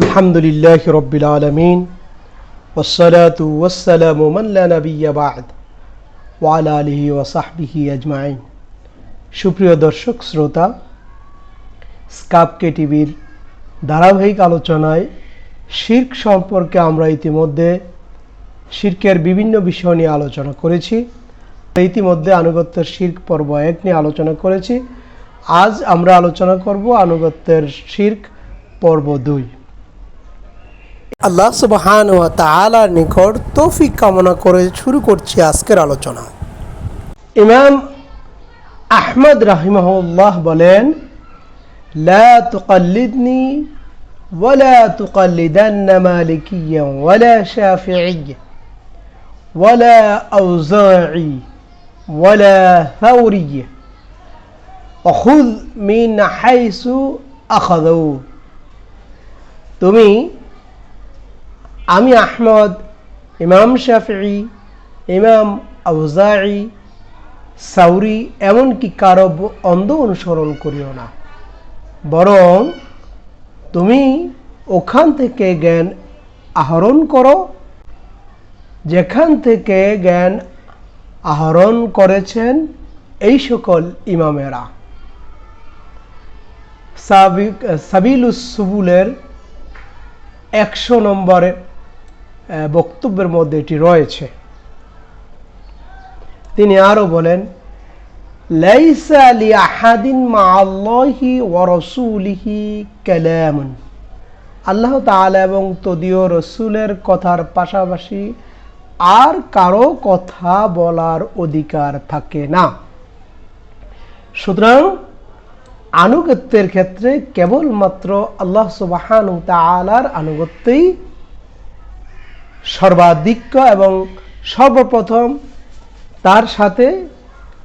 আলহামদুলিল্লাহ রব্বিল আলমিন ওসলাতু ওসালাম মাল্লা নবীবাদ ওয়ালা আলহি ওসাহবিহি আজমাইন। সুপ্রিয় দর্শক, শ্রোতা, স্কাপকে টিভির ধারাবাহিক আলোচনায় শির্ক সম্পর্কে আমরা ইতিমধ্যে শির্কের বিভিন্ন বিষয় নিয়ে আলোচনা করেছি। ইতিমধ্যে আনুগত্যের শির্ক পর্ব এক নিয়ে আলোচনা করেছি। আজ আমরা আলোচনা করব আনুগত্যের শির্ক পর্ব দুই। আল্লাহ সুবহান ও তাআলার নিকট তৌফিক কামনা করে শুরু করছি আজকের আলোচনা ইমাম আহমদ রাহিমাহুল্লাহ বলেন لا تقلدني ولا تقلدن مالكيا ولا شافعيا ولا أوزاعي ولا ثوري وخذ من حيث أخذوا তুমি আমি আহমদ ইমাম শাফি ইমাম আউজাই সাউরি এমনকি কারও অন্ধ অনুসরণ করিও না। বরং তুমি ওখান থেকে জ্ঞান আহরণ করো। যেখান থেকে জ্ঞান আহরণ করেছেন এই সকল ইমামেরা। সাবিক সাবিলুস সুবুলের একশো নম্বরে আহ, বক্তব্যের মধ্যে এটি রয়েছে। তিনি আরও বলেন আল্লাহ তাআলা এবং তদীয় রসুলের কথার পাশাপাশি আর কারও কথা বলার অধিকার থাকে না। সুতরাং আনুগত্যের ক্ষেত্রে কেবলমাত্র আল্লাহ সুবাহান তালার আনুগত্যই সর্বাধিক্য এবং সর্বপ্রথম তার সাথে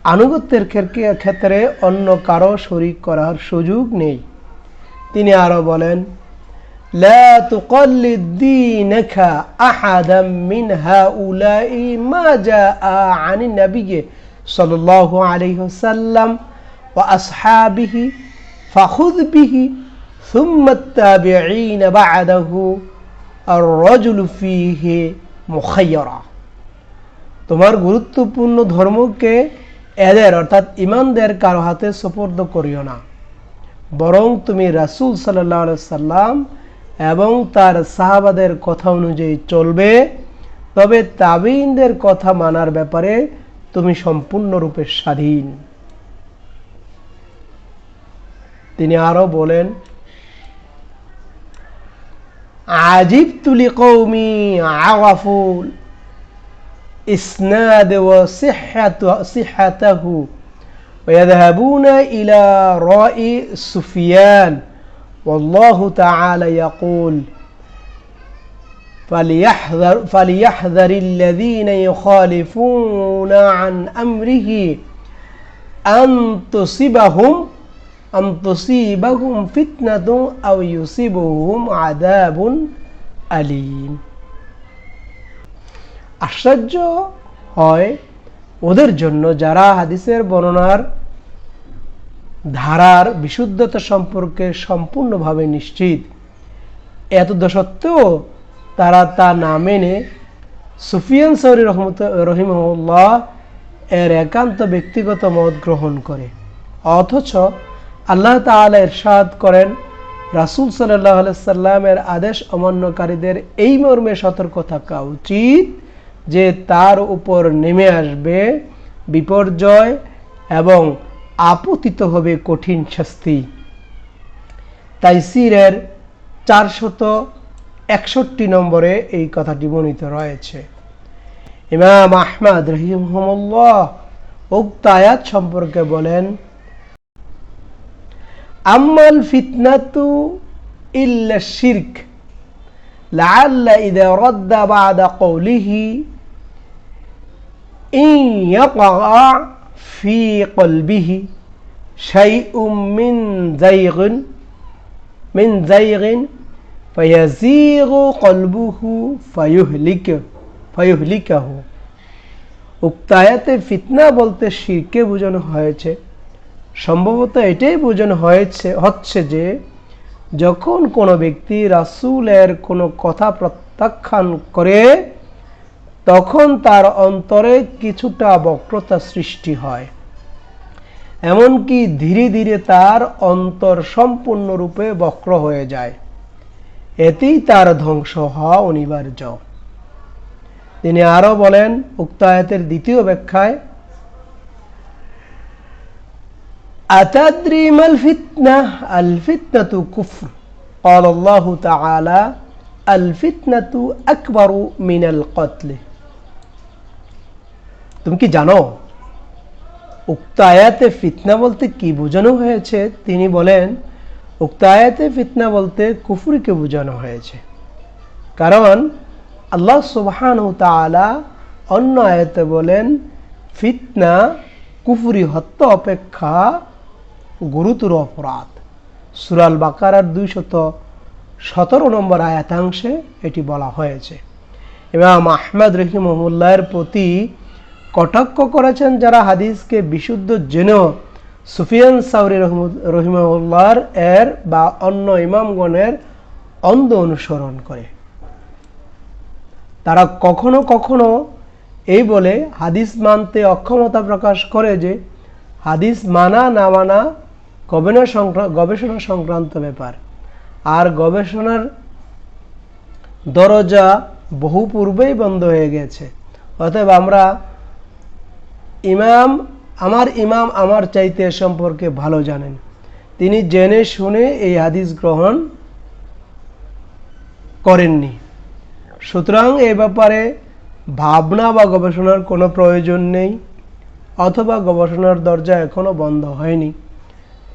আনুগত্যের ক্ষেত্রে- ক্ষেত্রে অন্য কারো শরিক করার সুযোগ নেই তিনি আরো বলেন لا تقلد دينك أحدا من هؤلاء ما جاء عن النبي صلى الله عليه وسلم وأصحابه فخذ به ثم التابعين بعده হে তোমার গুরুত্বপূর্ণ ধর্মকে এদের, অর্থাৎ ইমানদের কারও হাতে সুপর্দ করিও না। বরং তুমি রাসুল সাল্লা সাল্লাম এবং তার সাহাবাদের কথা অনুযায়ী চলবে, তবে তাবিনদের কথা মানার ব্যাপারে তুমি সম্পূর্ণরূপে স্বাধীন। তিনি আরও বলেন عجبت لقومي عرفوا إسناد وصحة صحته ويذهبون إلى رأي سفيان. والله تعالى يقول فليحذر, فليحذر الذين يخالفون عن أمره أن تصيبهم আম তুসিবাহুম ফিতনাতুন আও ইউসিবুহুম আদাবুন আলিম আশ্চর্য হয় ওদের জন্য যারা হাদিসের বর্ণনার ধারার বিশুদ্ধতা সম্পর্কে সম্পূর্ণভাবে নিশ্চিত। এত সত্ত্বেও তারা তা না মেনে সুফিয়ান সৌরি রহমত রহিমউল্লাহ এর একান্ত ব্যক্তিগত মত গ্রহণ করে। অথচ আল্লাহ তাআলা ইরশাদ করেন, রাসূল আলাইহি সাল্লামের আদেশ অমান্যকারীদের এই মর্মে সতর্ক থাকা উচিত যে তার উপর নেমে আসবে বিপর্যয় এবং আপতিত হবে কঠিন শাস্তি। তাইসিরের চারশত একষট্টি নম্বরে এই কথাটি বর্ণিত রয়েছে। ইমাম আহমদ রহিমহমুল্লাহ উক্ত আয়াত সম্পর্কে বলেন আম্মাল ফিতনাতু ইল্লা শিরক لعل إذا رد بعد قوله إن يقع في قلبه شيء من زيغ من زيغ فيزيغ قلبه فيهلك فيهلكه উক্তায়াতে ফিতনা বলতে শিরকে বোঝানো হয়েছে সম্ভবত এটাই বোঝানো হয়েছে, হচ্ছে যে যখন কোনো ব্যক্তি রাসুলের কোনো কথা প্রত্যাখ্যান করে, তখন তার অন্তরে কিছুটা বক্রতা সৃষ্টি হয়। এমনকি ধীরে ধীরে তার অন্তর সম্পূর্ণরূপে বক্র হয়ে যায়। এতেই তার ধ্বংস হওয়া অনিবার্য। তিনি আরও বলেন, উক্ত আয়াতের দ্বিতীয় ব্যাখ্যায় أتدري ما الفتنة؟ الفتنة كفر قال الله تعالى الفتنة أكبر من القتل তুমি কি জানো উক্ত আয়াতে ফিতনা বলতে কি বোঝানো হয়েছে তিনি বলেন উক্ত আয়াতে ফিতনা বলতে কুফরিকে বোঝানো হয়েছে কারণ আল্লাহ সুবহান তাআলা অন্য আয়াতে বলেন ফিতনা কুফরি হত্যা অপেক্ষা গুরুতর অপরাধ। সুরাল বাকারার দুইশত সতেরো নম্বর আয়াতাংশে এটি বলা হয়েছে। ইমাম আহমদ রহিমহুল্লাহের প্রতি কটাক্ষ করেছেন যারা হাদিসকে বিশুদ্ধ জেনেও সুফিয়ান সাউরি রহিমউল্লাহর এর বা অন্য ইমামগণের অন্ধ অনুসরণ করে। তারা কখনো কখনো এই বলে হাদিস মানতে অক্ষমতা প্রকাশ করে যে হাদিস মানা না মানা গবেষণা সংক্রান্ত গবেষণা সংক্রান্ত ব্যাপার। আর গবেষণার দরজা বহু পূর্বেই বন্ধ হয়ে গেছে। অতএব আমরা ইমাম, আমার ইমাম আমার চাইতে সম্পর্কে ভালো জানেন। তিনি জেনে শুনে এই হাদিস গ্রহণ করেননি। সুতরাং এ ব্যাপারে ভাবনা বা গবেষণার কোনো প্রয়োজন নেই, অথবা গবেষণার দরজা এখনও বন্ধ হয়নি।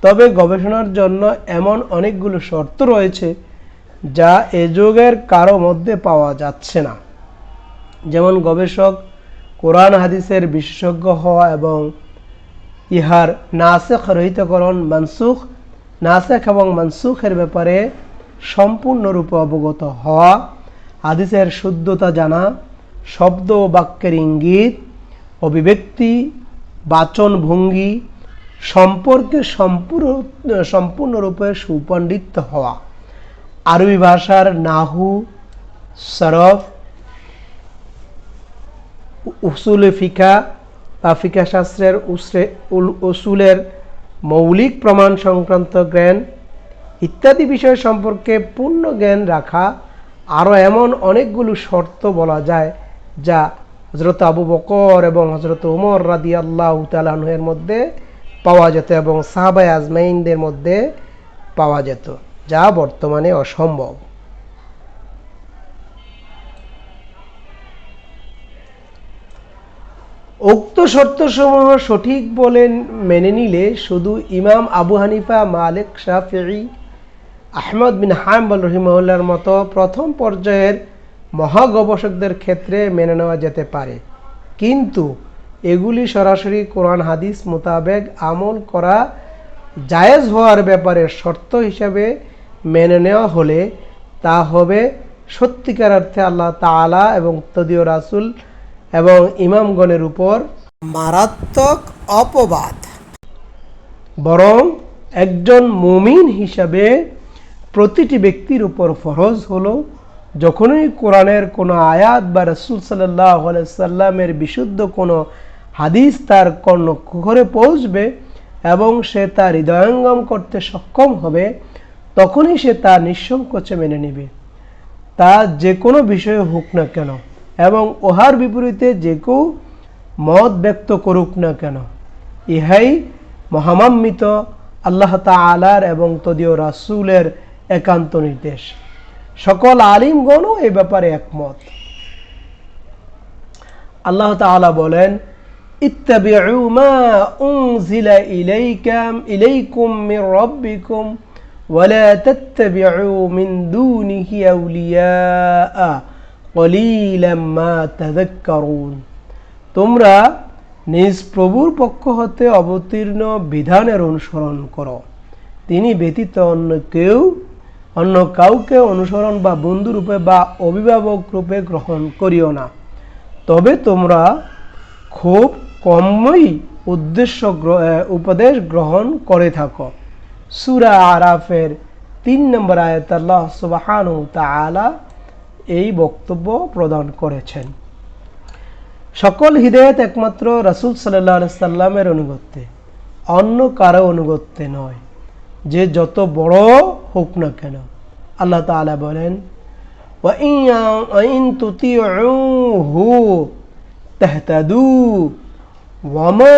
তবে গবেষণার জন্য এমন অনেকগুলো শর্ত রয়েছে যা এ যুগের কারও মধ্যে পাওয়া যাচ্ছে না। যেমন গবেষক কোরআন হাদিসের বিশেষজ্ঞ হওয়া এবং ইহার নাসেখ রহিতকরণ মানসুখ, নাসেখ এবং মানসুখের ব্যাপারে সম্পূর্ণরূপে অবগত হওয়া, হাদিসের শুদ্ধতা জানা, শব্দ ও বাক্যের ইঙ্গিত, অভিব্যক্তি বাচন ভঙ্গি সম্পর্কে সম্পূর্ণ, সম্পূর্ণরূপে সুপণ্ডিত হওয়া। আরবি ভাষার নাহু, সরফ, উসুলে ফিকা বা ফিকা শাস্ত্রের উসুলের মৌলিক প্রমাণ সংক্রান্ত জ্ঞান ইত্যাদি বিষয় সম্পর্কে পূর্ণ জ্ঞান রাখা আরও এমন অনেকগুলো শর্ত বলা যায় যা হজরত আবু বকর এবং হজরত উমর রাদি আল্লাহ তালাহের মধ্যে পাওয়া যেত এবং সাহাবাই আজমাইনদের মধ্যে পাওয়া যেত, যা বর্তমানে অসম্ভব। উক্ত শর্তসমূহ সঠিক বলে মেনে নিলে শুধু ইমাম আবু হানিফা, মালিক শাহি আহমদ বিন হাম্বল রহিমউল্লার মতো প্রথম পর্যায়ের মহাগবেষকদের ক্ষেত্রে মেনে নেওয়া যেতে পারে। কিন্তু এগুলি সরাসরি কোরআন, হাদিস মোতাবেক আমল করা জায়েজ হওয়ার ব্যাপারে শর্ত হিসাবে মেনে নেওয়া হলে তা হবে সত্যিকার অর্থে আল্লাহ তালা এবং তদীয় রাসুল এবং ইমামগণের উপর মারাত্মক অপবাদ। বরং একজন মুমিন হিসাবে প্রতিটি ব্যক্তির উপর ফরজ হলো, যখনই কোরআনের কোনো আয়াত বা রসুল সাল্লাহ সাল্লামের বিশুদ্ধ কোনো হাদিস তার কর্ণ কর্ণকুহরে পৌঁছবে এবং সে তার হৃদয়ঙ্গম করতে সক্ষম হবে, তখনই সে তা নিঃসংকোচে মেনে নেবে। তা যে কোনো বিষয়ে হোক না কেন এবং ওহার বিপরীতে যে কেউ মত ব্যক্ত করুক না কেন, ইহাই মহামাম্মিত আল্লাহ তালার এবং তদীয় রাসুলের একান্ত নির্দেশ। সকল আলিমগণও এ ব্যাপারে একমত। আল্লাহ তাআলা বলেন ইত্তাবিউ মা উনজিলা ইলাইকাম ইলাইকুম মির রাব্বিকুম, ওয়ালা তাত্তাবিউ মিন দুনিহি আউলিয়া, কলিলাম মা তাযাক্কারুন। তোমরা নিজ প্রভুর পক্ষ হতে অবতীর্ণ বিধানের অনুসরণ করো। তিনি ব্যতীত অন্য কেউ, অন্য কাউকে অনুসরণ বা বন্ধুরূপে বা অভিভাবক রূপে গ্রহণ করিও না। তবে তোমরা খুব কমই উদ্দেশ্য উপদেশ গ্রহণ করে থাকো সুরা আরাফের তিন নম্বর আয়াত আল্লাহ সুবাহানু তাআলা এই বক্তব্য প্রদান করেছেন সকল হৃদয়ত একমাত্র রাসুল সাল্লাহ সাল্লামের অনুগত্যে অন্য কারো অনুগত্যে নয় যে যত বড় হোক না কেন আল্লাহ তাআলা বলেন وإن تطيعوه تهتدوا ওয়ামা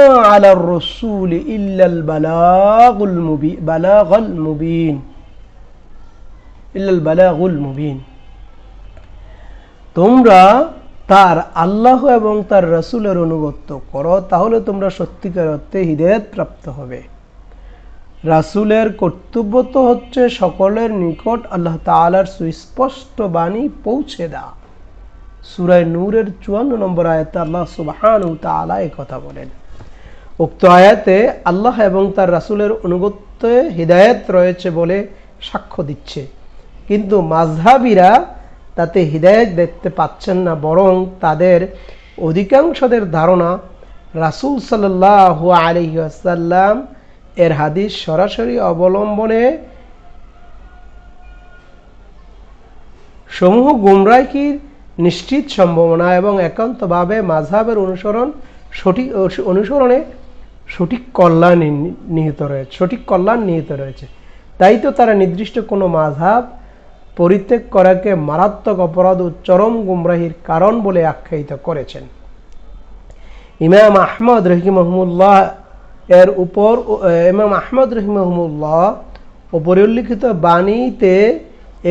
তোমরা তার আল্লাহ এবং তার রসুলের অনুগত্য করো, তাহলে তোমরা সত্যিকার অর্থে হৃদয়ত প্রাপ্ত হবে। রাসুলের কর্তব্য তো হচ্ছে সকলের নিকট আল্লাহ তালার সুস্পষ্ট বাণী পৌঁছে দেওয়া। সুরায় নূরের চুয়ান্ন নম্বর আয়াতে আল্লাহ সুবাহান তালা কথা বলেন। উক্ত আয়াতে আল্লাহ এবং তার রাসুলের অনুগত্যে হৃদায়ত রয়েছে বলে সাক্ষ্য দিচ্ছে। কিন্তু মাঝহাবিরা তাতে হৃদায়ত দেখতে পাচ্ছেন না, বরং তাদের অধিকাংশদের ধারণা রাসুল সাল্লাহ আলহিহাসাল্লাম এর হাদিস সরাসরি অবলম্বনে সমূহ গুমরাহির নিশ্চিত সম্ভাবনা এবং একান্তভাবে মাঝহাবের অনুসরণ সঠিক অনুসরণে সঠিক কল্যাণ নিহিত রয়েছে, সঠিক কল্যাণ নিহিত রয়েছে। তাই তো তারা নির্দিষ্ট কোনো মাঝহাব পরিত্যাগ করাকে মারাত্মক অপরাধ ও চরম গুমরাহির কারণ বলে আখ্যায়িত করেছেন। ইমাম আহমদ রহিমহমুল্লাহ এর উপর ইমাম আহমদ রহিমহমুল্লাহ উপরে উল্লিখিত বাণীতে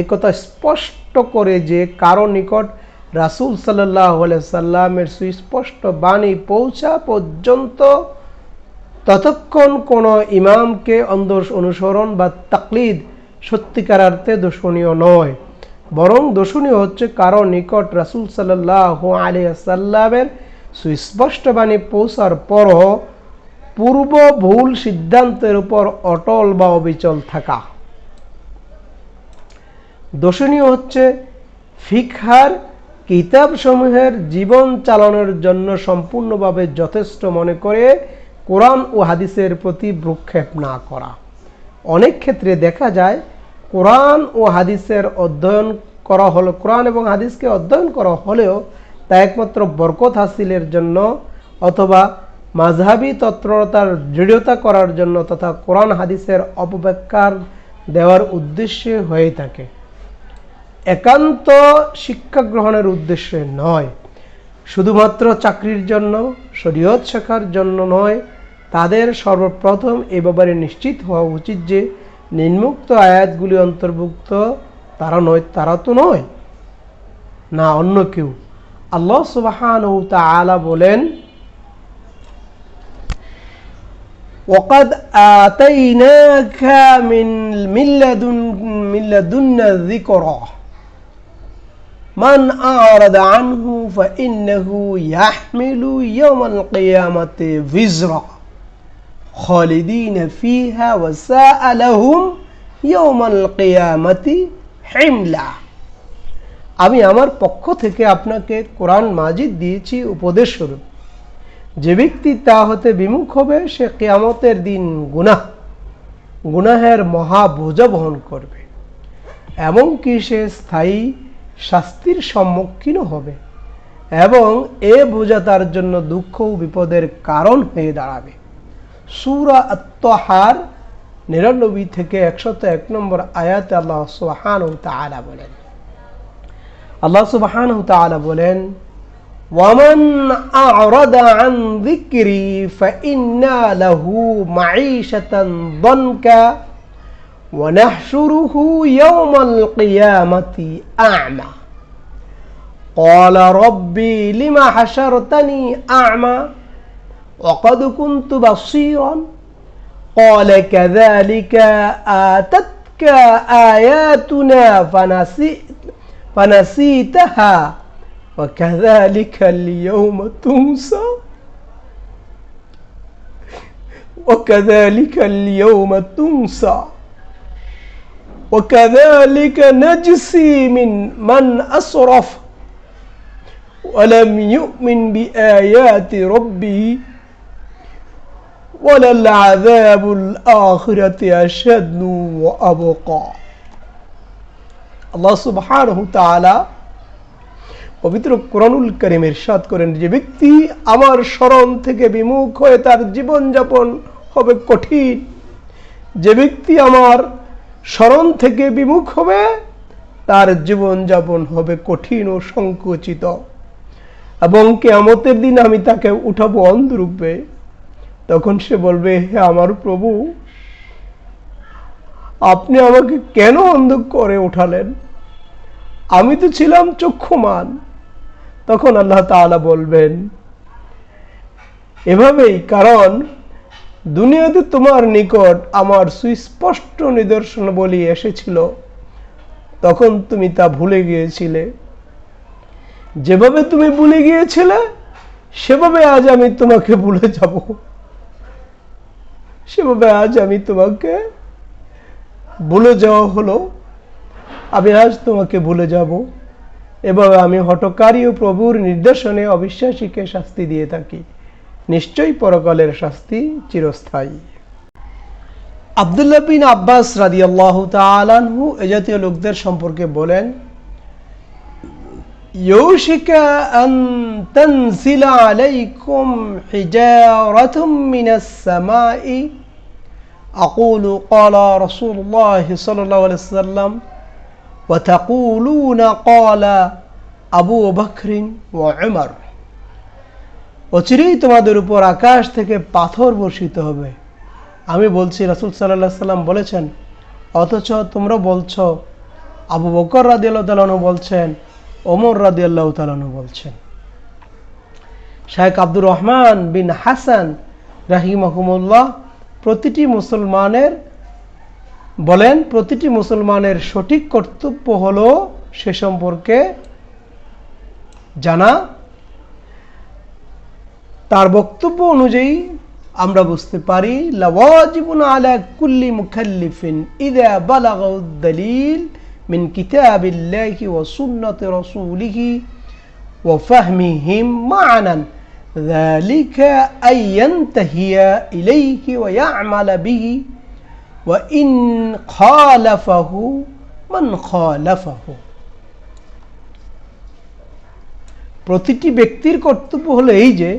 একথা স্পষ্ট করে যে কারও নিকট রাসুল সাল্লাহ সাল্লামের সুস্পষ্ট বাণী পৌঁছা পর্যন্ত ততক্ষণ কোনো ইমামকে অন্ধ অনুসরণ বা তাকলিদ সত্যিকার অর্থে দোষণীয় নয়। বরং দোষণীয় হচ্ছে কারও নিকট রাসুল সাল্লাহ আলিয়া সাল্লামের সুস্পষ্ট বাণী পৌঁছার পরও পূর্ব ভুল সিদ্ধান্তের উপর অটল বা অবিচল থাকা। দর্শনীয় হচ্ছে ফিকহার কিতাবসমূহের জীবন চালানোর জন্য সম্পূর্ণভাবে যথেষ্ট মনে করে কোরআন ও হাদিসের প্রতি ভ্রুক্ষেপ না করা। অনেক ক্ষেত্রে দেখা যায়, কোরআন ও হাদিসের অধ্যয়ন করা হলো, কোরআন এবং হাদিসকে অধ্যয়ন করা হলেও তা একমাত্র বরকত হাসিলের জন্য অথবা মাঝহাবি তৎপরতার দৃঢ়তা করার জন্য তথা কোরআন হাদিসের অপব্যাখ্যার দেওয়ার উদ্দেশ্যে হয়ে থাকে। একান্ত শিক্ষা গ্রহণের উদ্দেশ্যে নয় শুধুমাত্র চাকরির জন্য শরীয়ত শেখার জন্য নয় তাদের সর্বপ্রথম এ ব্যাপারে নিশ্চিত হওয়া উচিত যে নিম্মুক্ত আয়াতগুলি অন্তর্ভুক্ত তারা নয় তারা তো নয় না অন্য কেউ আল্লাহ সুবাহান আলা বলেন وقد آتيناك من من لدن من আমি আমার পক্ষ থেকে আপনাকে কোরআন মাজিদ দিয়েছি উপদেশ স্বরূপ। যে ব্যক্তি তা হতে বিমুখ হবে, সে কেয়ামতের দিন গুনাহ, গুনাহের মহা বহন করবে। এমনকি সে স্থায়ী শাস্তির সম্মুখীনও হবে এবং এ বোঝা তার জন্য দুঃখ ও বিপদের কারণ হয়ে দাঁড়াবে সুরা আত্মহার নিরানব্বই থেকে একশত এক নম্বর আয়াতে আল্লাহ সুবাহান তালা বলেন আল্লাহ সুবাহান তালা বলেন ومن أعرض عن ذكري فإنا له معيشة ضنكا ونحشره يوم القيامة أعمى. قال ربي لما حشرتني أعمى؟ وقد كنت بصيرا. قال كذلك آتتك آياتنا فنسيت فنسيتها. وكذلك اليوم تنسى. وكذلك اليوم تنسى. وكذلك نجسي من من أسرف ولم يؤمن بآيات ربه وللعذاب الآخرة أشد وأبقى আল্লাহ সুবহানাহু তাআলা পবিত্র কোরআনুল করিম ইরশাদ করেন যে ব্যক্তি আমার স্মরণ থেকে বিমুখ হয়ে তার জীবনযাপন হবে কঠিন যে ব্যক্তি আমার স্মরণ থেকে বিমুখ হবে, তার জীবনযাপন হবে কঠিন ও সংকুচিত। এবং কেয়ামতের দিন আমি তাকে উঠাবো অন্ধরূপে তখন সে বলবে, হে আমার প্রভু, আপনি আমাকে কেন অন্ধ করে উঠালেন? আমি তো ছিলাম চক্ষুমান। তখন আল্লাহ তাআলা বলবেন, এভাবেই, কারণ দুনিয়াতে তোমার নিকট আমার সুস্পষ্ট নিদর্শন বলি এসেছিল। তখন তুমি তা ভুলে গিয়েছিলে। যেভাবে তুমি ভুলে গিয়েছিলে, সেভাবে আজ আমি তোমাকে ভুলে যাব। সেভাবে আজ আমি তোমাকে ভুলে যাওয়া হলো। আমি আজ তোমাকে ভুলে যাব। এভাবে আমি হটকারী ও প্রভুর নির্দেশনে অবিশ্বাসীকে শাস্তি দিয়ে থাকি। নিশ্চয়ই পরকালের শাস্তি চিরস্থায়ী আবদুল্লাহ বিন আব্বাস রাদি আল্লাহ তালানহু এ জাতীয় লোকদের সম্পর্কে বলেন يوشك أن تنزل عليكم حجارة من السماء أقول قال رسول الله صلى الله عليه وسلم وتقولون قال أبو بكر وعمر অচিরেই তোমাদের উপর আকাশ থেকে পাথর বর্ষিত হবে। আমি বলছি, রাসুল সাল্লাহ সাল্লাম বলেছেন, অথচ তোমরা বলছো, আবু বকর রাদি আল্লাহ তালু বলছেন, ওমর রাদি আল্লাহ তালু বলছেন। শাহেখ আব্দুর রহমান বিন হাসান রাহিমহমুল্লাহ প্রতিটি মুসলমানের বলেন, প্রতিটি মুসলমানের সঠিক কর্তব্য হলো সে সম্পর্কে জানা। তার বক্তব্য অনুযায়ী আমরা বুঝতে পারি লাওয়াজিবুন আলা কুল্লি মুখাল্লিফিন ইদা বালাগাউ দলিল মিন কিতাবিল্লাহি ওয়া সুন্নতি রাসূলিহি ওয়া ফাহমিহিম মা'নান ذلك أن ينتهي إليه ويعمل به وإن خالفه من خالفه প্রতিটি ব্যক্তির কর্তব্য হলো এই যে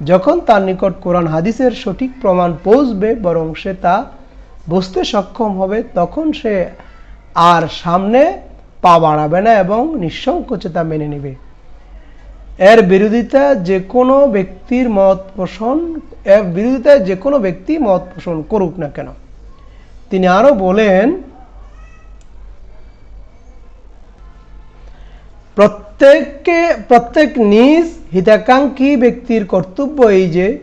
যখন তার নিকট কোরআন হাদিসের সঠিক প্রমাণ পৌঁছবে বরং সে তা বুঝতে সক্ষম হবে, তখন সে আর সামনে পা বাড়াবে না এবং নিঃসংকোচে তা মেনে নেবে। এর বিরোধিতা যে কোনো ব্যক্তির মত পোষণ, এর বিরোধিতায় যে কোনো ব্যক্তি মত পোষণ করুক না কেন। তিনি আরও বলেন প্রত্যেককে, প্রত্যেক নিজ হিতাকাঙ্ক্ষী ব্যক্তির কর্তব্য এই যে,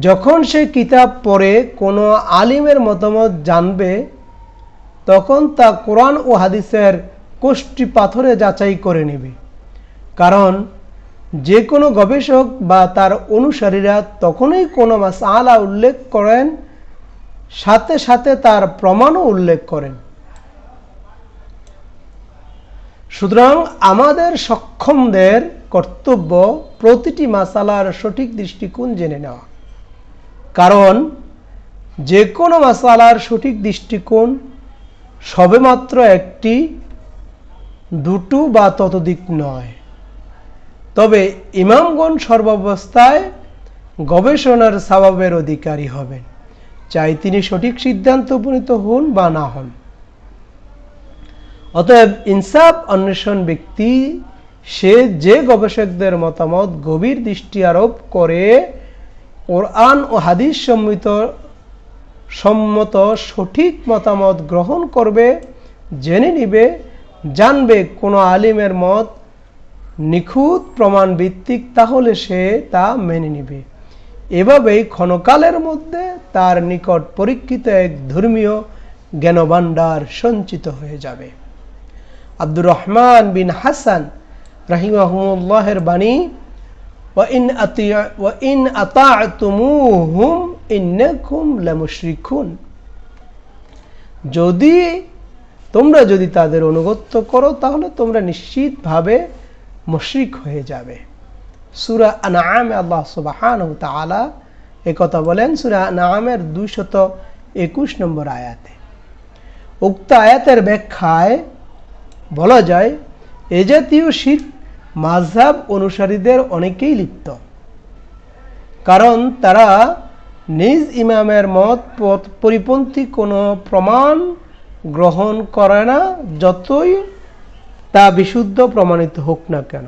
যখন সে কিতাব পড়ে, কোনো আলিমের মতামত জানবে, তখন তা কোরআন ও হাদিসের কোষ্ঠী পাথরে যাচাই করে নেবে। কারণ, যে কোনো গবেষক বা তার অনুসারীরা তখনই কোনো মাস আলা উল্লেখ করেন, সাথে সাথে তার প্রমাণও উল্লেখ করেন। সুতরাং আমাদের সক্ষমদের কর্তব্য প্রতিটি মাসালার সঠিক দৃষ্টিকোণ জেনে নেওয়া। কারণ যে কোনো মাসালার সঠিক দৃষ্টিকোণ সবেমাত্র একটি, দুটো বা ততোধিক নয়। তবে ইমামগণ সর্বাবস্থায় গবেষণার স্বভাবের অধিকারী হবেন, চাই তিনি সঠিক সিদ্ধান্ত উপনীত হন বা না হন। অতএব ইনসাফ, অন্বেষণ ব্যক্তি, সে যে গবেষকদের মতামত গভীর দৃষ্টি আরোপ করে, কোরআন ও হাদিস সম্মিত, সম্মত সঠিক মতামত গ্রহণ করবে, জেনে নিবে, জানবে কোনো আলিমের মত নিখুঁত প্রমাণ ভিত্তিক, তাহলে সে তা মেনে নিবে। এভাবেই ক্ষণকালের মধ্যে তার নিকট পরীক্ষিত এক ধর্মীয় জ্ঞানভাণ্ডার সঞ্চিত হয়ে যাবে। আব্দুর রহমান বিন হাসান রাহিমাহমুল্লাহের বাণী وإن أطيع وإن أطعتموهم إنكم لمشركون যদি তোমরা যদি তাদের অনুগত্য করো তাহলে তোমরা নিশ্চিতভাবে মুশরিক হয়ে যাবে সুরা আনাম আল্লাহ সুবাহান তালা এ কথা বলেন সুরা আনামের দুইশত একুশ নম্বর আয়াতে উক্ত আয়াতের ব্যাখ্যায় বলা যায়, এ জাতীয় শিখ মাঝহাব অনুসারীদের অনেকেই লিপ্ত। কারণ তারা নিজ ইমামের মত পথ পরিপন্থী কোনো প্রমাণ গ্রহণ করে না, যতই তা বিশুদ্ধ প্রমাণিত হোক না কেন।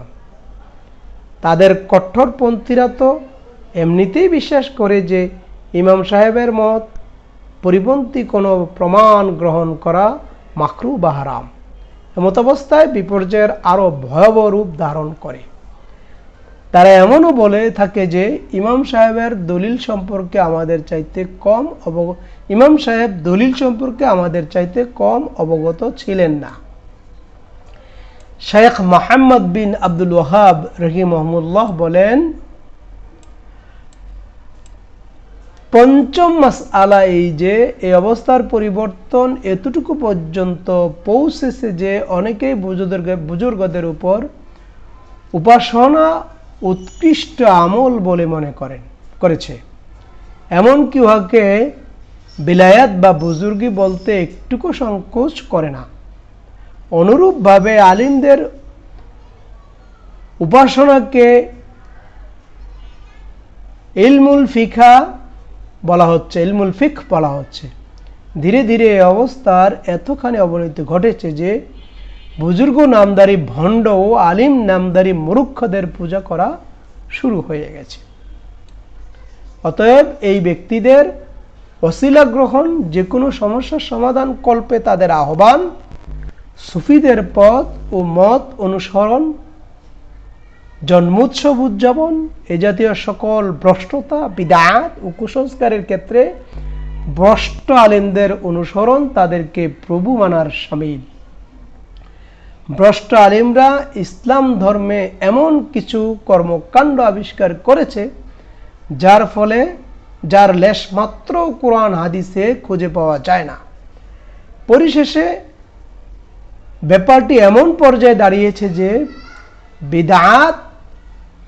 তাদের কঠোরপন্থীরা তো এমনিতেই বিশ্বাস করে যে ইমাম সাহেবের মত পরিপন্থী কোনো প্রমাণ গ্রহণ করা মাকরু বা হারাম। এমত অবস্থায় বিপর্যয়ের আরও ভয়াবহ রূপ ধারণ করে। তারা এমনও বলে থাকে যে, ইমাম সাহেবের দলিল সম্পর্কে আমাদের চাইতে কম অবগ, ইমাম সাহেব দলিল সম্পর্কে আমাদের চাইতে কম অবগত ছিলেন না। শেখ মাহমদ বিন আব্দুল ওহাব রহিমহমুল্লাহ বলেন পঞ্চম মাস আলা এই যে, এই অবস্থার পরিবর্তন এতটুকু পর্যন্ত পৌঁছেছে যে, অনেকেই বুজুর্গ, বুজুর্গদের উপর উপাসনা উৎকৃষ্ট আমল বলে মনে করেন, করেছে। এমনকি উহাকে বিলায়াত বা বুজুর্গি বলতে একটুকু সংকোচ করে না। অনুরূপভাবে আলিমদের উপাসনাকে ইলমুল ফিখা বলা হচ্ছে, ইলমুল ফিক বলা হচ্ছে। ধীরে ধীরে এই অবস্থার এতখানি অবনতি ঘটেছে যে বুজুর্গ নামদারি ভণ্ড ও আলিম নামদারি মুরুক্ষদের পূজা করা শুরু হয়ে গেছে। অতএব এই ব্যক্তিদের অশিলা গ্রহণ যে কোনো সমস্যার সমাধান কল্পে তাদের আহ্বান, সুফিদের পথ ও মত অনুসরণ জন্মোৎসব উদযাপন, এ জাতীয় সকল ভ্রষ্টতা, বিদাত ও কুসংস্কারের ক্ষেত্রে ভ্রষ্ট আলেমদের অনুসরণ তাদেরকে প্রভু মানার সামিল। ভ্রষ্ট আলিমরা ইসলাম ধর্মে এমন কিছু কর্মকাণ্ড আবিষ্কার করেছে, যার ফলে যার লেশ মাত্র কোরআন হাদিসে খুঁজে পাওয়া যায় না। পরিশেষে, ব্যাপারটি এমন পর্যায়ে দাঁড়িয়েছে যে বিদাত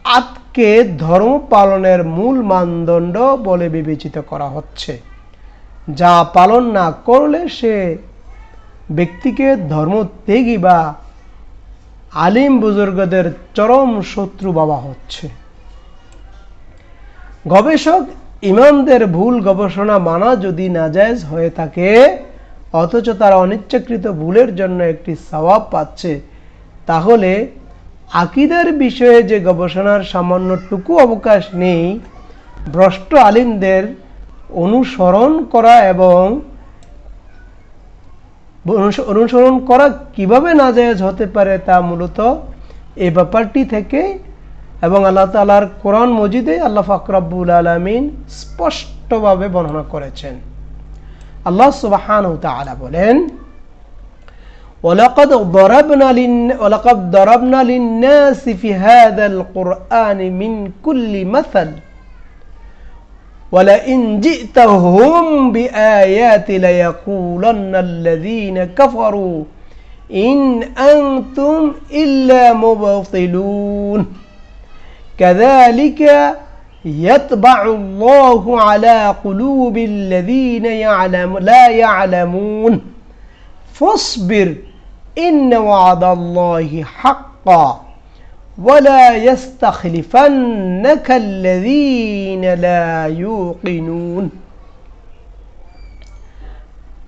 আতকে ধর্ম পালনের মূল মানদণ্ড বলে বিবেচিত করা হচ্ছে। যা পালন না করলে সে ব্যক্তিকে ধর্মত্যাগী বা আলিম বুজুর্গদের চরম শত্রু বাবা হচ্ছে। গবেষক ইমামদের ভুল গবেষণা মানা যদি নাজায়জ হয়ে থাকে, অথচ তারা অনিচ্ছাকৃত ভুলের জন্য একটি সবাব পাচ্ছে, তাহলে আকিদার বিষয়ে যে গবেষণার সামান্যটুকু অবকাশ নেই, ভ্রষ্ট আলিমদের অনুসরণ করা এবং অনুসরণ করা কীভাবে নাজায়জ হতে পারে তা মূলত এই ব্যাপারটি থেকে এবং আল্লাহ তালার কোরআন মজিদে আল্লাহ ফাকরাবুল আলমিন স্পষ্টভাবে বর্ণনা করেছেন। আল্লাহ সুবাহান বলেন ولقد ضربنا لن... ولقد ضربنا للناس في هذا القرآن من كل مثل. ولئن جئتهم بآيات ليقولن الذين كفروا إن أنتم إلا مبطلون. كذلك يطبع الله على قلوب الذين يعلم لا يعلمون. فاصبر. إن وعد الله حقا ولا يستخلفنك الذين لا يوقنون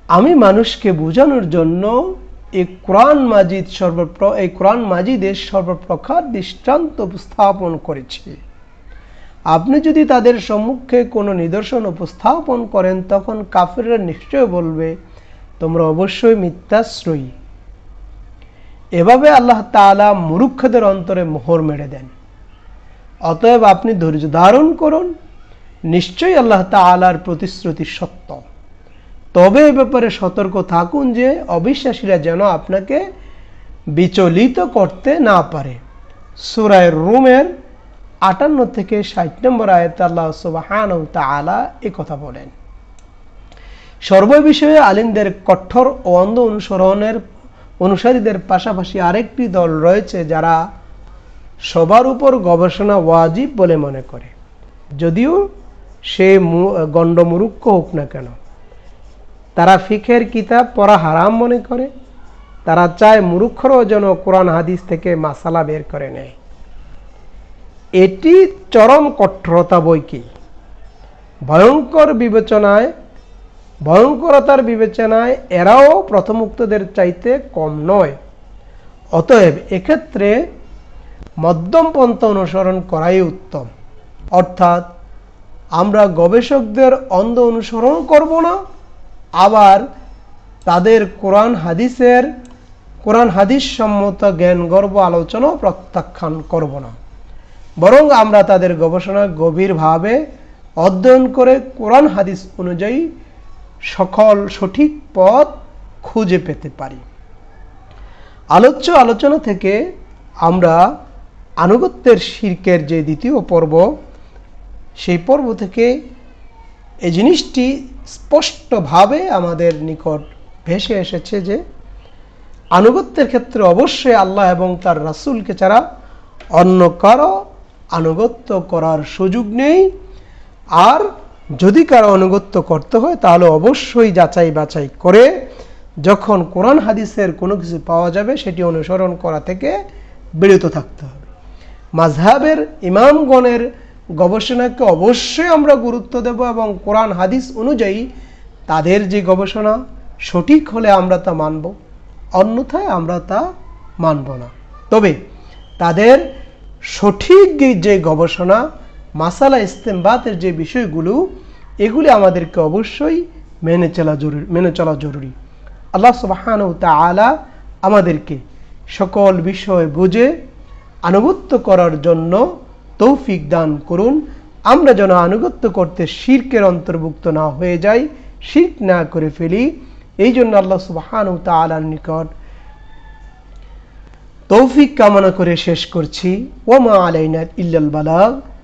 আমি মানুষকে বোঝানোর জন্য এই কোরআন মাজিদ সর্বপ্র এই কোরআন মাজিদের সর্বপ্রকার দৃষ্টান্ত উপস্থাপন করেছি আপনি যদি তাদের সম্মুখে কোনো নিদর্শন উপস্থাপন করেন তখন কাফেররা নিশ্চয় বলবে তোমরা অবশ্যই মিথ্যাশ্রয়ী এভাবে আল্লাহ তালা মুরুক্ষদের অন্তরে মোহর মেরে দেন। অতএব আপনি ধৈর্য ধারণ করুন, নিশ্চয়ই আল্লাহ তালার প্রতিশ্রুতি সত্য। তবে এ ব্যাপারে সতর্ক থাকুন যে অবিশ্বাসীরা যেন আপনাকে বিচলিত করতে না পারে। সুরায় রুমের আটান্ন থেকে ষাট নম্বর আয়ত আল্লাহ সুবাহান তালা কথা বলেন। সর্ববিষয়ে আলিমদের কঠোর ও অন্ধ অনুসরণের অনুসারীদের পাশাপাশি আরেকটি দল রয়েছে যারা সবার উপর গবেষণা ওয়াজিব বলে মনে করে। যদিও সে গণ্ডমুরুক্ষ হোক না কেন, তারা ফিখের কিতাব পড়া হারাম মনে করে, তারা চায় মূর্খরও যেন কোরআন হাদিস থেকে মাসালা বের করে নেয়। এটি চরম কঠোরতা বই কি ভয়ঙ্কর বিবেচনায় ভয়ঙ্করতার বিবেচনায় এরাও প্রথমুক্তদের চাইতে কম নয়। অতএব এক্ষেত্রে মধ্যম পন্থা অনুসরণ করাই উত্তম। অর্থাৎ আমরা গবেষকদের অন্ধ অনুসরণ করব না, আবার তাদের কোরআন হাদিসের, কোরআন হাদিস সম্মত জ্ঞান গর্ব আলোচনাও প্রত্যাখ্যান করব না। বরং আমরা তাদের গবেষণা গভীরভাবে অধ্যয়ন করে কোরআন হাদিস অনুযায়ী সকল সঠিক পথ খুঁজে পেতে পারি। আলোচ্য আলোচনা থেকে আমরা আনুগত্যের শির্কের যে দ্বিতীয় পর্ব, সেই পর্ব থেকে এই জিনিসটি স্পষ্টভাবে আমাদের নিকট ভেসে এসেছে যে, আনুগত্যের ক্ষেত্রে অবশ্যই আল্লাহ এবং তার রাসূলকে ছাড়া অন্য কারও আনুগত্য করার সুযোগ নেই। আর যদি কারও অনুগত্য করতে হয়, তাহলে অবশ্যই যাচাই বাছাই করে যখন কোরআন হাদিসের কোনো কিছু পাওয়া যাবে, সেটি অনুসরণ করা থেকে বিরত থাকতে হবে। মাঝহাবের ইমামগণের গবেষণাকে অবশ্যই আমরা গুরুত্ব দেব এবং কোরআন হাদিস অনুযায়ী তাদের যে গবেষণা, সঠিক হলে আমরা তা মানব, অন্যথায় আমরা তা মানব না। তবে তাদের সঠিক যে গবেষণা মাসালা ইস্তেমবাতের যে বিষয়গুলো, এগুলি আমাদেরকে অবশ্যই মেনে চলা জরুরি, মেনে চলা জরুরি। আল্লাহ সুবাহান তালা আমাদেরকে সকল বিষয় বুঝে, আনুগত্য করার জন্য তৌফিক দান করুন। আমরা যেন আনুগত্য করতে শির্কের অন্তর্ভুক্ত না হয়ে যাই, শির্ক না করে ফেলি। এই জন্য আল্লাহ সুবাহান তালার নিকট তৌফিক কামনা করে শেষ করছি। ওমা আলাইনা ইল্লাল বালাগ।